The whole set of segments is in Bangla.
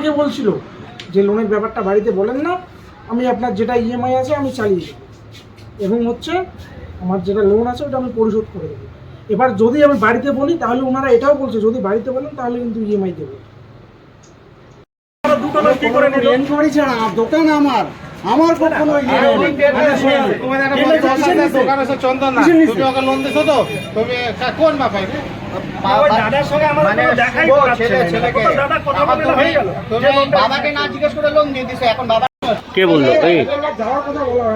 আমাকে বলছিল যে লোনের ব্যাপারটা বাড়িতে বলেন না আমি আপনার যেটা ইএমআই আছে আমি চালিয়ে দেবো। এবং হচ্ছে আমার যেটা লোন আছে ওটা আমি পরিশোধ করে দেবো। এবার যদি আমি বাড়িতে বলি তাহলে ওনারা এটাও বলছে যদি বাড়িতে বলেন তাহলে কিন্তু ইএমআই দেবো। এনকোয়ারি ছাড়া দোকান আমার। আমার কখনো ইয়ে নেই। তুমি একটা বলছো, কিসের নিচে? দোকান আছে চন্দন না। তুমি ওকে লোন দিছো তো? তুমি কা- কোন মাপাই? দাদার সঙ্গে আমার মানে দেখাই ছেলে, না। তুমি- হয়ে গেল। তুমি যে লোনটা- বাবাকে না জিজ্ঞেস করে লোন দিয়ে দিছো এখন বাবা কে বলল? এই। হয়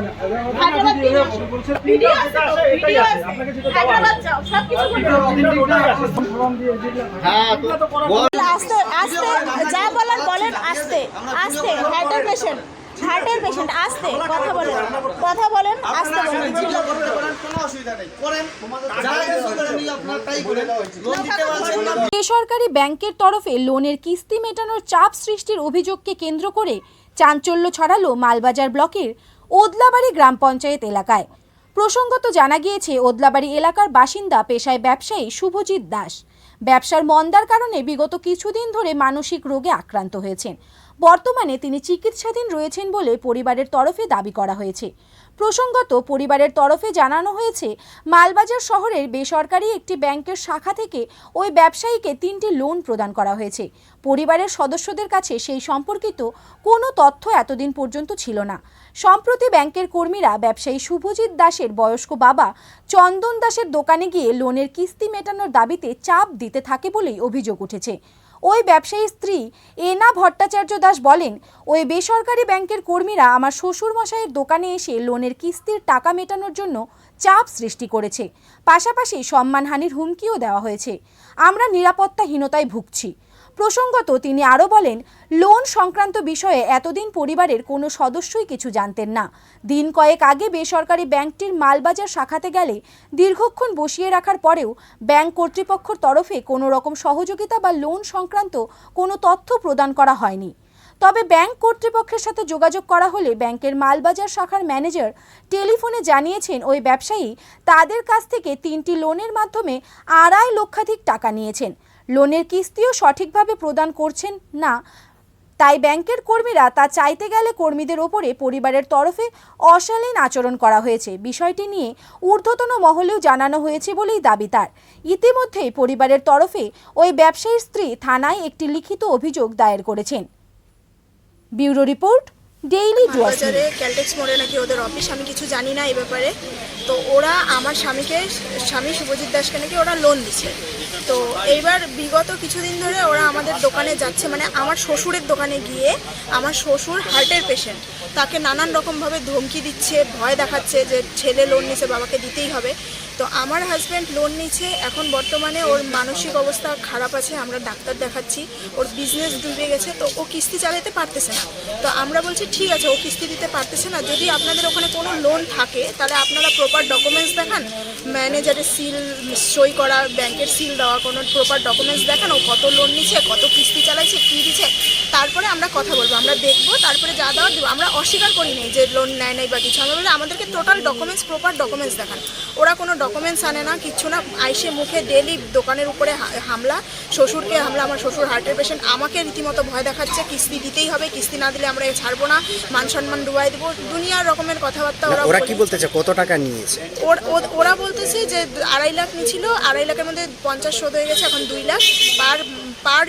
হ্যাঁ আস্তে আস্তে যা বলার বলেন আস্তে আস্তে পেশেন্ট হার্টের পেশেন্ট আস্তে কথা বলেন কথা বলেন আস্তে বলেন। বেসরকারি ব্যাংকের তরফে লোনের কিস্তি মেটানোর চাপ সৃষ্টির অভিযোগকে কেন্দ্র করে চাঞ্চল্য ছড়ালো মালবাজার ব্লকের ওদলাবাড়ি গ্রাম পঞ্চায়েত এলাকায়। প্রসঙ্গত জানা গিয়েছে ওদলাবাড়ি এলাকার বাসিন্দা পেশায় ব্যবসায়ী শুভজিৎ দাস। ব্যবসার মন্দার কারণে বিগত কিছুদিন ধরে মানসিক রোগে আক্রান্ত হয়েছেন। বর্তমানে তিনি চিকিৎসাধীন রয়েছেন বলে পরিবারের তরফে দাবি করা হয়েছে। প্রসঙ্গত পরিবারের তরফে জানানো হয়েছে, মালবাজার শহরের বেসরকারি একটি ব্যাংকের শাখা থেকে ওই ব্যবসায়ীকে তিনটি লোন প্রদান করা হয়েছে। পরিবারের সদস্যদের কাছে সেই সম্পর্কিত কোনো তথ্য এতদিন পর্যন্ত ছিল না। সম্প্রতি ব্যাংকের কর্মীরা ব্যবসায়ী শুভজিৎ দাসের বয়স্ক বাবা চন্দন দাসের দোকানে গিয়ে লোনের কিস্তি মেটানোর দাবিতে চাপ দিতে থাকে বলেই অভিযোগ উঠেছে। ওই ব্যবসায়ী স্ত্রী এনা ভট্টাচার্য দাস বলেন, ওই বেসরকারি ব্যাংকের কর্মীরা আমার শ্বশুর মশাইয়ের দোকানে এসে লোনের কিস্তির টাকা মেটানোর জন্য চাপ সৃষ্টি করেছে। পাশাপাশি সম্মানহানির হুমকিও দেওয়া হয়েছে। আমরা নিরাপত্তাহীনতায় ভুগছি। প্রসঙ্গত তিনি আরও বলেন, লোন সংক্রান্ত বিষয়ে এতদিন পরিবারের কোনো সদস্যই কিছু জানতেন না। দিন কয়েক আগে বেসরকারি ব্যাংকটির মালবাজার শাখাতে গেলে দীর্ঘক্ষণ বসিয়ে রাখার পরেও ব্যাংক কর্তৃপক্ষের তরফে কোনো রকম সহযোগিতা বা লোন সংক্রান্ত কোনো তথ্য প্রদান করা হয়নি। তবে ব্যাংক কর্তৃপক্ষের সাথে যোগাযোগ করা হলে ব্যাংকের মালবাজার শাখার ম্যানেজার টেলিফোনে জানিয়েছেন, ওই ব্যবসায়ী তাদের কাছ থেকে তিনটি লোনের মাধ্যমে আড়াই লক্ষাধিক টাকা নিয়েছেন। লোনের কিস্তিও সঠিকভাবে প্রদান করছেন না। তাই ব্যাংকের কর্মীরা তা চাইতে গেলে কর্মীদের ওপরে পরিবারের তরফে অশালীন আচরণ করা হয়েছে। বিষয়টি নিয়ে ঊর্ধ্বতন মহলেও জানানো হয়েছে বলেই দাবি তার। ইতিমধ্যেই পরিবারের তরফে ওই ব্যবসায়ীর স্ত্রী থানায় একটি লিখিত অভিযোগ দায়ের করেছেন। ব্যুরো রিপোর্ট ডেইলি বাজারে ক্যালটেক্স মোড়ে নাকি ওদের অফিস আমি কিছু জানি না এই ব্যাপারে। তো ওরা আমার স্বামীকে স্বামী শুভজিৎ দাসকে নাকি ওরা লোন দিচ্ছে। তো এইবার বিগত কিছুদিন ধরে ওরা আমাদের দোকানে যাচ্ছে মানে আমার শ্বশুরের দোকানে গিয়ে আমার শ্বশুর হার্টের পেশেন্ট তাকে নানান রকমভাবে ধমকি দিচ্ছে, ভয় দেখাচ্ছে যে ছেলে লোন নিছে, বাবাকে দিতেই হবে। তো আমার হাজব্যান্ড লোন নিচ্ছে এখন বর্তমানে ওর মানসিক অবস্থা খারাপ আছে, আমরা ডাক্তার দেখাচ্ছি, ওর বিজনেস ডুবে গেছে, তো ও কিস্তি চালাতে পারতেছে না। তো আমরা বলছি, ঠিক আছে, ও কিস্তি দিতে পারতেছে না, যদি আপনাদের ওখানে কোনো লোন থাকে, তাহলে আপনারা প্রপার ডকুমেন্টস দেখান ম্যানেজারের সিল সই করা ব্যাংকের সিল দেওয়া, কোনো প্রপার ডকুমেন্টস দেখান, ও কত লোন নিচ্ছে কত কিস্তি চালাইছে, কী দিচ্ছে আমরা কথা বলব আমরা দেখব তারপরে যা দেওয়ার দেবো। আমরা অস্বীকার করি নাই যে লোন নেয় নাই বা কিছু। আমরা বলি আমাদেরকে টোটাল ডকুমেন্টস প্রপার ডকুমেন্টস দেখান। ওরা কোনো ডকুমেন্টস আনে না কিচ্ছু না। আইসে মুখে ডেলি দোকানের উপরে হামলা শ্বশুরকে হামলা আমার শ্বশুর হার্টের পেশেন্ট আমাকে রীতিমতো ভয় দেখাচ্ছে কিস্তি দিতেই হবে কিস্তি না দিলে আমরা এ ছাড়বো না মান সম্মান ডুবাই দেবো দুনিয়ার রকমের কথাবার্তা ওরা ওরা। কি বলতেছে কত টাকা নিয়েছে? ওরা বলতেছে যে আড়াই লাখ নিয়েছিল আড়াই লাখের মধ্যে পঞ্চাশ শোধ হয়ে গেছে এখন দুই লাখ। পার পার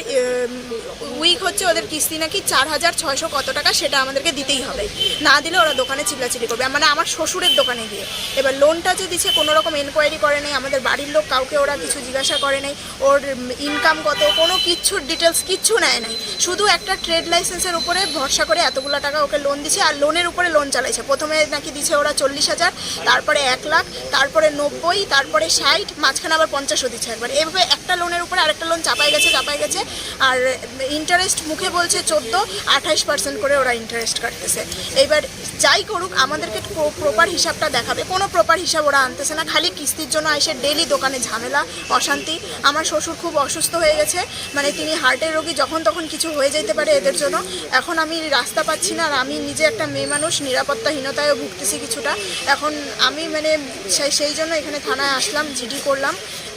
উইক হচ্ছে ওদের কিস্তি নাকি চার হাজার ছয়শো কত টাকা সেটা আমাদেরকে দিতেই হবে। না দিলে ওরা দোকানে চিল্লাচিল্লি করবে। মানে আমার শ্বশুরের দোকানে গিয়ে। এবার লোনটা যে দিচ্ছে, কোনো রকম এনকোয়ারি করে নেই। আমাদের বাড়ির লোক কাউকে ওরা কিছু জিজ্ঞাসা করে নেই। ওর ইনকাম কত, কোনো কিচ্ছুর ডিটেলস কিচ্ছু নেয় নাই। শুধু একটা ট্রেড লাইসেন্সের উপরে ভরসা করে এতগুলো টাকা ওকে লোন দিছে আর লোনের উপরে লোন চালাইছে। প্রথমে নাকি দিছে ওরা চল্লিশ হাজার, তারপরে এক লাখ, তারপরে নব্বই, তারপরে ষাট, মাঝখানে আবার পঞ্চাশও দিচ্ছে একবার। এভাবে একটা লোনের উপরে আরেকটা লোন চাপাই গেছে চাপাই গেছে। আর ইন্টারেস্ট মুখে বলছে চোদ্দ আঠাইশ পার্সেন্ট করে ওরা ইন্টারেস্ট কাটতেছে। এইবার যাই করুক আমাদেরকে প্রপার হিসাবটা দেখাবে। কোনো প্রপার হিসাব ওরা আনতেছে না খালি কিস্তির জন্য এসে ডেলি দোকানে ঝামেলা অশান্তি। আমার শ্বশুর খুব অসুস্থ হয়ে গেছে মানে তিনি হার্টের রোগী যখন তখন কিছু হয়ে যেতে পারে এদের জন্য। এখন আমি রাস্তা পাচ্ছি না আর আমি নিজে একটা মেয়ে মানুষ নিরাপত্তাহীনতায়ও ভুগতেছি কিছুটা। এখন আমি মানে সেই সেই জন্য এখানে থানায় আসলাম জিডি করলাম।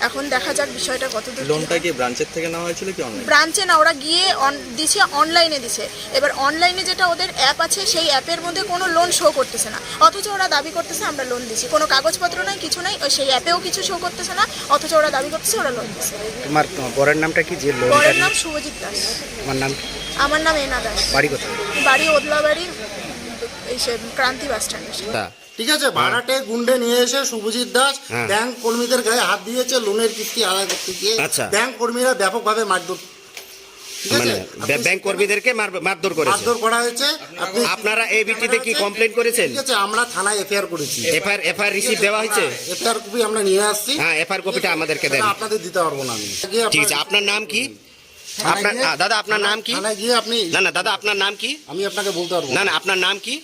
এখন দেখা যাক বিষয়টা কতদূর কি লোনটা কি ব্রাঞ্চের থেকে নেওয়া হয়েছিল ব্রাঞ্চে না ওরা গিয়ে অন- দিছে অনলাইনে দিছে। এবার অনলাইনে যেটা ওদের অ্যাপ আছে সেই অ্যাপের মধ্যে কোনো লোন শো করতেছে না। অথচ ওরা দাবি করতেছে আমরা লোন দিছি। কোনো কাগজপত্র নাই কিছু নাই ওই সেই অ্যাপেও কিছু শো করতেছে না। অথচ ওরা দাবি করতেছে ওরা লোন দিছে। তোমার বরের নামটা কি? যে লোন বরের নাম শুভজিৎ দাস। তোমার নাম আমার নাম এনা দাস। বাড়ি কোথায়? বাড়ি ওদলাবাড়ি এই সে ক্রান্তি বাস। তা, ঠিক আছে? ভাড়াটে গুন্ডে নিয়ে এসে শুভজিৎ দাস হ্যাঁ। ব্যাংক কর্মীদের গায়ে হাত দিয়েছে লোনের কিস্তি আদায় করতে গিয়ে আচ্ছা। ব্যাংক কর্মীরা ব্যাপকভাবে মারধর মানে ব্য- ব্যাংক কর্মীদেরকে মারধর করেছে। মারধর করা হয়েছে। আপনারা এই ভিত্তিতে কি কমপ্লেন করেছেন? ঠিক আছে আমরা থানায় এফআইআর করেছি। এফআইআর এফআইআর রিসিভ দেওয়া হয়েছে? এফআইআর কপি আমরা নিয়ে আসছি। হ্যাঁ এফআইআর কপিটা আমাদেরকে দেন। আপনাদের দিতে পারব না আমি। ঠিক আছে আপনার- নাম কি? আপনার দাদা আপনার নাম কি? না না দাদা আপনার নাম কি? আমি আপনাকে বলতে পারব না। না আপনার নাম কি?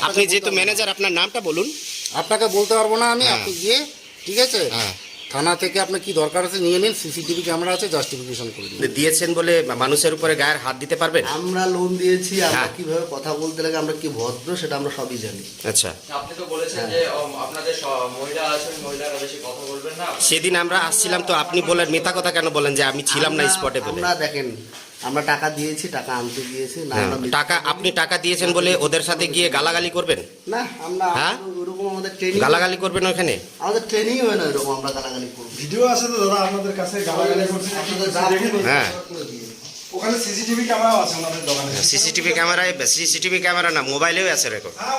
আপনি যেহেতু ম্যানেজার আপনার নামটা বলুন। আপনাকে বলতে পারব না আমি হ্যাঁ। আপনি গিয়ে ঠিক আছে? হ্যাঁ। থানা থেকে আপনার কি দরকার আছে নিয়ে নিন সিসিটিভি ক্যামেরা আছে জাস্টিফিকেশন করে দিন। দিয়েছেন বলে মানুষের উপরে গায়ের হাত দিতে পারবেন? আমরা লোন দিয়েছি আমরা হ্যাঁ। কীভাবে কথা বলতে লাগে আমরা কি ভদ্র সেটা আমরা সবই জানি। আচ্ছা। আপনি তো বলেছেন যে আপনাদের মহিলা আছেন মহিলারা বেশি কথা বলবেন না। সেদিন আমরা আসছিলাম তো আপনি বলেন মিথ্যা কথা কেন বলেন যে আমি ছিলাম না স্পটে বলে? আমরা দেখেন আমরা টাকা দিয়েছি টাকা আনতে দিয়েছি না হ্যাঁ, আমরা টাকা আপনি টাকা দিয়েছেন বলে ওদের সাথে গিয়ে গালাগালি করবেন? না আমরা হ্যাঁ? আমাদের ওরকম আমাদের ট্রেনিং গালাগালি করবেন ওখানে? আমাদের ট্রেনিং হয় না এরকম আমরা গালাগালি করব। ভিডিও আছে তো দাদা আপনাদের কাছে গালাগালি করছে। আপনাদের যা দেখে নিন। হ্যাঁ। ওখানে সিসিটিভি ক্যামেরাও আছে ওনাদের দোকানে। সিসিটিভি ক্যামেরায় সিসিটিভি ক্যামেরা না মোবাইলেও আছে রেকর্ড হ্যাঁ